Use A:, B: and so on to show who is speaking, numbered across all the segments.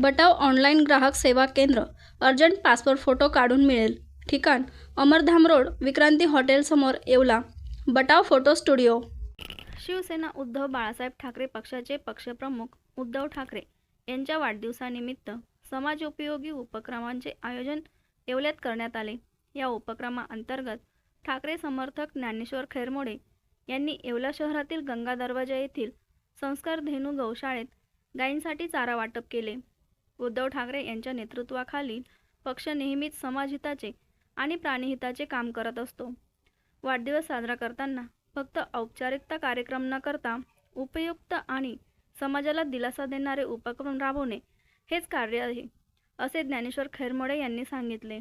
A: बटाव online ग्राहक सेवा केंद्र अर्जंट पासपोर्ट फोटो काढून मिळेल. ठिकाण अमरधाम रोड विक्रांती हॉटेलसमोर Yeola. Batav photo studio. Shiv Sena Uddhav Balasaheb Thackeray पक्षाचे पक्षप्रमुख उद्धव ठाकरे यांच्या वाढदिवसानिमित्त समाजोपयोगी उपक्रमांचे आयोजन येवल्यात करण्यात आले. या उपक्रमाअंतर्गत ठाकरे समर्थक ज्ञानेश्वर खैरमोडे यांनी येवला शहरातील गंगा दरवाजा येथील संस्कार धेनू गौशाळेत गायींसाठी चारा वाटप केले. उद्धव ठाकरे यांच्या नेतृत्वाखालील पक्ष नेहमीच समाजहिताचे आणि प्राणीहिताचे काम करत असतो. वाढदिवस साजरा करताना फक्त औपचारिकता कार्यक्रम न करता उपयुक्त आणि समाजाला दिलासा देणारे उपक्रम राबवणे हेच कार्य आहे असे ज्ञानेश्वर खैरमोडे यांनी सांगितले.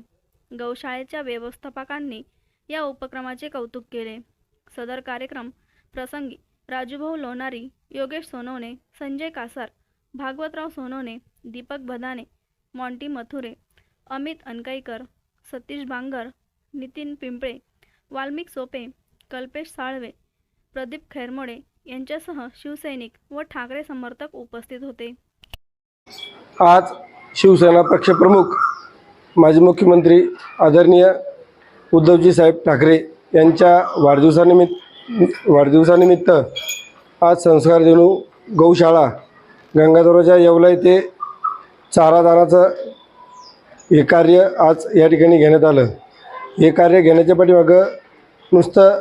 A: गौशाळेच्या व्यवस्थापकांनी या उपक्रमाचे कौतुक केले. सदर कार्यक्रम प्रसंगी राजूभाऊ लोणारी योगेश सोनवणे संजय कासार भागवतराव सोनवणे दीपक भदाने मॉन्टी मथुरे अमित अनकाईकर सतीश बांगर नितीन पिंपळे वाल्मिक सोपे कल्पेश साळवे प्रदीप खैरमोडे यांच्यासह शिवसैनिक व ठाकरे समर्थक उपस्थित होते.
B: आज शिवसेना पक्षप्रमुख माजी मुख्यमंत्री आदरणीय उद्धवजी साहेब ठाकरे यांच्या वाढदिवसानिमित्त वाढदिवसानिमित्त आज संस्कार देणू गौशाळा गंगाधराच्या येवला येथे चारा दानाचं हे कार्य आज या ठिकाणी घेण्यात आलं. हे कार्य घेण्याच्या पाठीमागं नुसतं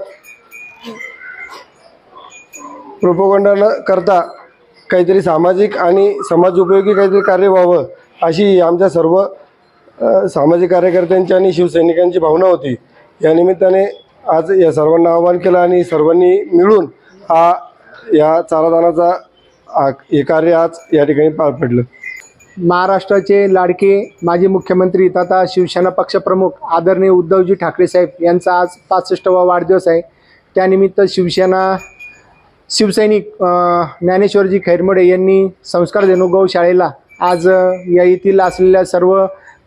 B: प्रोपोगंडा न करता काहीतरी सामाजिक आणि समाज उपयोगी काहीतरी कार्य व्हावं अशी आमच्या सर्व सामाजिक कार्यकर्त्यांची आणि शिवसैनिकांची भावना होती. या निमित्ताने आज या सर्वांना आवाहन केलं आणि सर्वांनी मिळून हा या चारादानाचा हे कार्य आज या ठिकाणी पार पडलं.
C: महाराष्ट्राचे लाडके माजी मुख्यमंत्री तथा शिवसेना पक्षप्रमुख आदरणीय उद्धवजी ठाकरे साहेब यांचा आज पासष्टवा वाढदिवस आहे. त्यानिमित्त शिवसेना शिवसैनिक ज्ञानेश्वरजी खैरमडे यांनी संस्कार धेनू गौशाळेला आज या येथील असलेल्या सर्व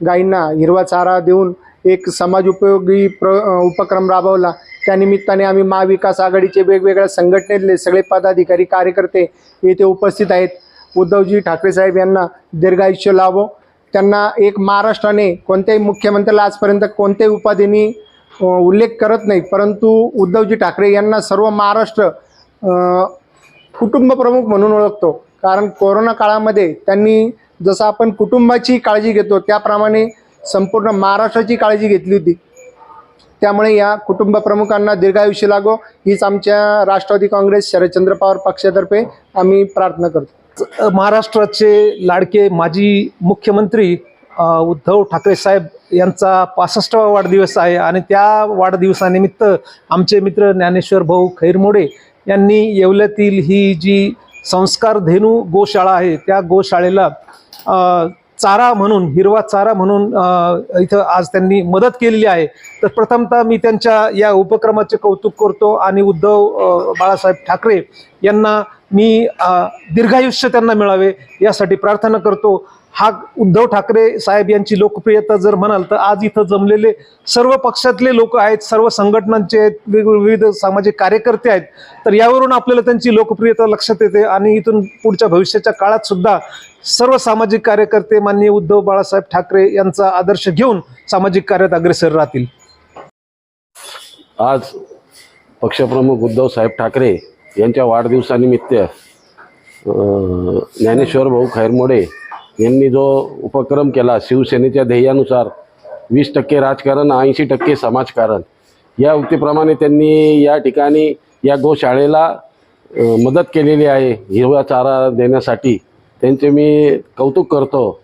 C: गायींना हिरवा चारा देऊन एक समाज उपयोगी प्र उपक्रम राबवला. त्यानिमित्ताने आम्ही महाविकास आघाडीचे वेगवेगळ्या संघटनेतले सगळे पदाधिकारी कार्यकर्ते येथे उपस्थित आहेत. उद्धवजी ठाकरे साहेब यांना दीर्घायुष्य लाभो. त्यांना एक महाराष्ट्राने कोणत्याही मुख्यमंत्र्याला आजपर्यंत कोणत्याही उपाधीनी उल्लेख करत नाही. परंतु उद्धवजी ठाकरे यांना सर्व महाराष्ट्र कुटुंबप्रमुख म्हणून ओळखतो. कारण कोरोना काळामध्ये त्यांनी जसं आपण कुटुंबाची काळजी घेतो त्याप्रमाणे संपूर्ण महाराष्ट्राची काळजी घेतली होती. त्यामुळे या कुटुंब प्रमुखांना दीर्घायुष्य लागो. हीच आमच्या राष्ट्रवादी काँग्रेस शरदचंद्र पवार पक्षातर्फे आम्ही प्रार्थना करतो.
D: महाराष्ट्राचे लाडके माजी मुख्यमंत्री उद्धव ठाकरे साहेब यांचा पासष्टवा वाढदिवस आहे आणि त्या वाढदिवसानिमित्त आमचे मित्र ज्ञानेश्वर भाऊ खैरमोडे यांनी येवल्यातील ही जी संस्कार धेनू गोशाळा आहे त्या गोशाळेला चारा म्हणून हिरवा चारा म्हणून इथं आज त्यांनी मदत केलेली आहे. तर प्रथमतः मी त्यांच्या या उपक्रमाचे कौतुक करतो आणि उद्धव बाळासाहेब ठाकरे यांना मी दीर्घायुष्य त्यांना मिळावे यासाठी प्रार्थना करतो. हा उद्धव ठाकरे साहेब यांची लोकप्रियता जर म्हणाल तर आज इथं जमलेले सर्व पक्षातले लोक आहेत सर्व संघटनांचे आहेत विविध सामाजिक कार्यकर्ते आहेत. तर यावरून आपल्याला त्यांची लोकप्रियता लक्षात येते आणि इथून पुढच्या भविष्याच्या काळात सुद्धा सर्व सामाजिक कार्यकर्ते माननीय उद्धव बाळासाहेब ठाकरे यांचा आदर्श घेऊन सामाजिक कार्यात अग्रेसर राहतील.
E: आज पक्षप्रमुख उद्धव साहेब ठाकरे यांच्या वाढदिवसानिमित्त ज्ञानेश्वर भाऊ खैरमोडे यांनी जो उपक्रम केला शिवसेनेच्या ध्येयानुसार वीस टक्के राजकारण ऐंशी टक्के समाजकारण या उक्तीप्रमाणे त्यांनी या ठिकाणी या गोशाळेला मदत केलेली आहे. हिरवा चारा देण्यासाठी. त्यांचे मी कौतुक करतो.